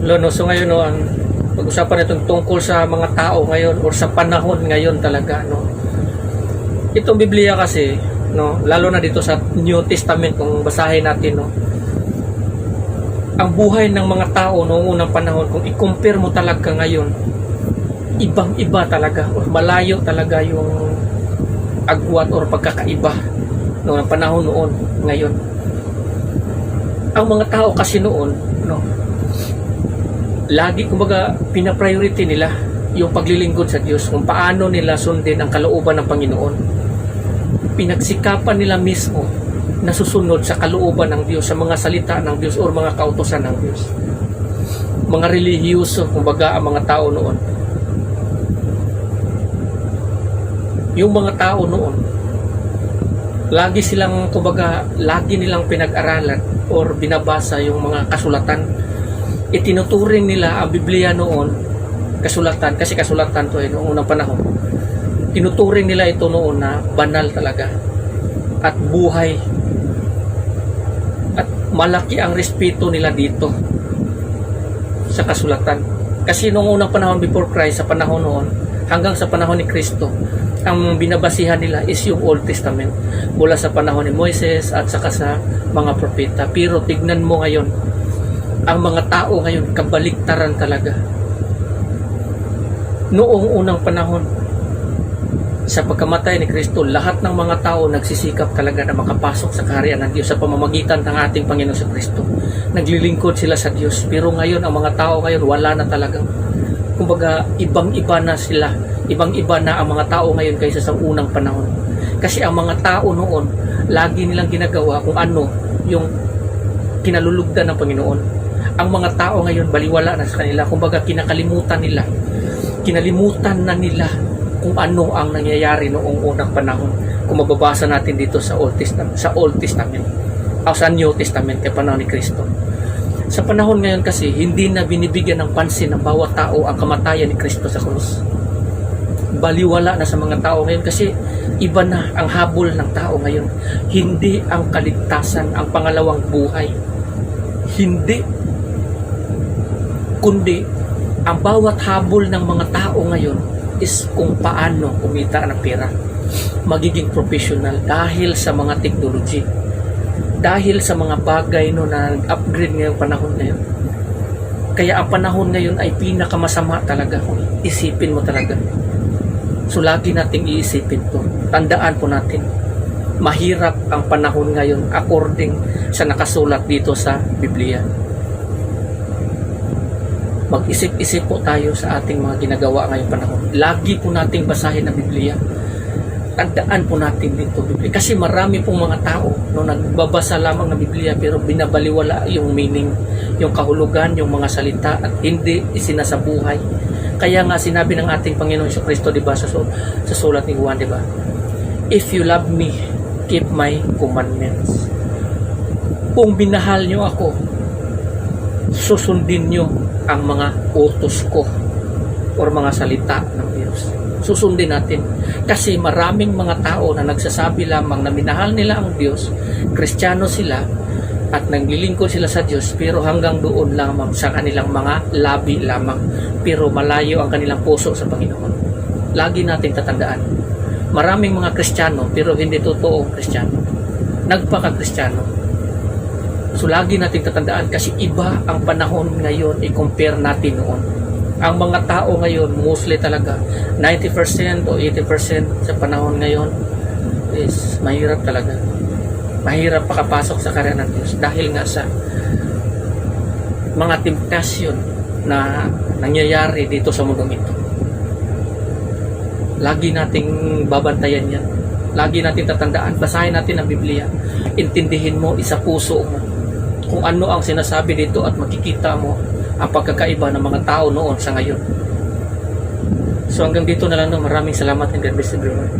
Lono, so ngayon no, ang pag-usapan itong tungkol sa mga tao ngayon or sa panahon ngayon talaga no. Itong Biblia kasi no, lalo na dito sa New Testament kung basahin natin no. Ang buhay ng mga tao noong unang panahon kung i-compare mo talaga ngayon ibang-iba talaga or malayo talaga yung agwat or pagkakaiba noong panahon noon ngayon. Ang mga tao kasi noon no, lagi kumbaga pina-priority nila yung paglilingkod sa Diyos kung paano nila sundin ang kalooban ng Panginoon. Pinagsikapan nila mismo na susunod sa kalooban ng Diyos sa mga salita ng Diyos o mga kautosan ng Diyos. Mga relihiyoso kumbaga ang mga tao noon. Yung mga tao noon lagi silang kumbaga lagi nilang pinag-aralan or binabasa yung mga kasulatan itinuturing nila ang Biblia noon kasulatan kasi kasulatan to eh noong unang panahon. Tinuturing nila ito noon na banal talaga at buhay. At malaki ang respeto nila dito sa kasulatan. Kasi noong unang panahon before Christ sa panahon noon hanggang sa panahon ni Kristo ang binabasihan nila is yung Old Testament. Mula sa panahon ni Moises at saka sa mga propeta. Pero tignan mo ngayon ang mga tao ngayon kabaliktaran talaga noong unang panahon sa pagkamatay ni Kristo, lahat ng mga tao nagsisikap talaga na makapasok sa kaharian ng Diyos sa pamamagitan ng ating Panginoon sa Kristo. Naglilingkod sila sa Diyos. Pero ngayon, ang mga tao ngayon, wala na talagang. Kumbaga, ibang-iba na sila. Ibang-iba na ang mga tao ngayon kaysa sa unang panahon. Kasi ang mga tao noon, lagi nilang ginagawa kung ano yung kinalulugdan ng Panginoon. Ang mga tao ngayon, baliwala na sa kanila. Kumbaga, kinakalimutan nila. Kinalimutan na nila kung ano ang nangyayari noong unang panahon. Kung mababasa natin dito sa Old Testament, sa Old Testament, o sa New Testament kay panahon ni Kristo. Sa panahon ngayon kasi, hindi na binibigyan ng pansin ng bawat tao ang kamatayan ni Kristo sa krus. Baliwala na sa mga tao ngayon kasi iba na ang habol ng tao ngayon. Hindi ang kaligtasan ang pangalawang buhay. Hindi. Kundi ang bawat habol ng mga tao ngayon is kung paano kumita ng pera. Magiging professional dahil sa mga technology. Dahil sa mga bagay no na upgrade ngayong panahon ngayon. Kaya ang panahon ngayon ay pinakamasama talaga isipin mo talaga. So lagi nating iisipin to. Tandaan po natin. Mahirap ang panahon ngayon according sa nakasulat dito sa Biblia mag-isip-isip po tayo sa ating mga ginagawa ngayong panahon. Lagi po nating basahin ang Biblia. Tandaan po natin dito Biblia. Kasi marami pong mga tao no, nagbabasa lamang ng Biblia pero binabaliwala yung meaning, yung kahulugan, yung mga salita at hindi isinasabuhay. Kaya nga sinabi ng ating Panginoon Iso Kristo, di ba, sa, sa sulat ni Juan, di ba? If you love me, keep my commandments. Kung binahal nyo ako, susundin nyo ang mga utos ko or mga salita ng Diyos. Susundin natin. Kasi maraming mga tao na nagsasabi lamang na minahal nila ang Diyos, kristyano sila, at naglilingkod sila sa Diyos, pero hanggang doon lamang sa kanilang mga labi lamang. Pero malayo ang kanilang puso sa Panginoon. Lagi nating tatandaan. Maraming mga kristyano, pero hindi totoong kristyano. Nagpaka-kristyano So lagi nating tatandaan kasi iba ang panahon ngayon i-compare natin noon. Ang mga tao ngayon, mostly talaga, 90% o 80% sa panahon ngayon is mahirap talaga. Mahirap pakapasok sa karya ng Diyos dahil nga sa mga temptasyon na nangyayari dito sa mundong ito. Lagi nating babantayan yan. Lagi natin tatandaan. Basahin natin ang Biblia. Intindihin mo, isa puso mo kung ano ang sinasabi dito at makikita mo ang pagkakaiba ng mga tao noon sa ngayon. So hanggang dito na lang no. Maraming salamat and God bless everyone.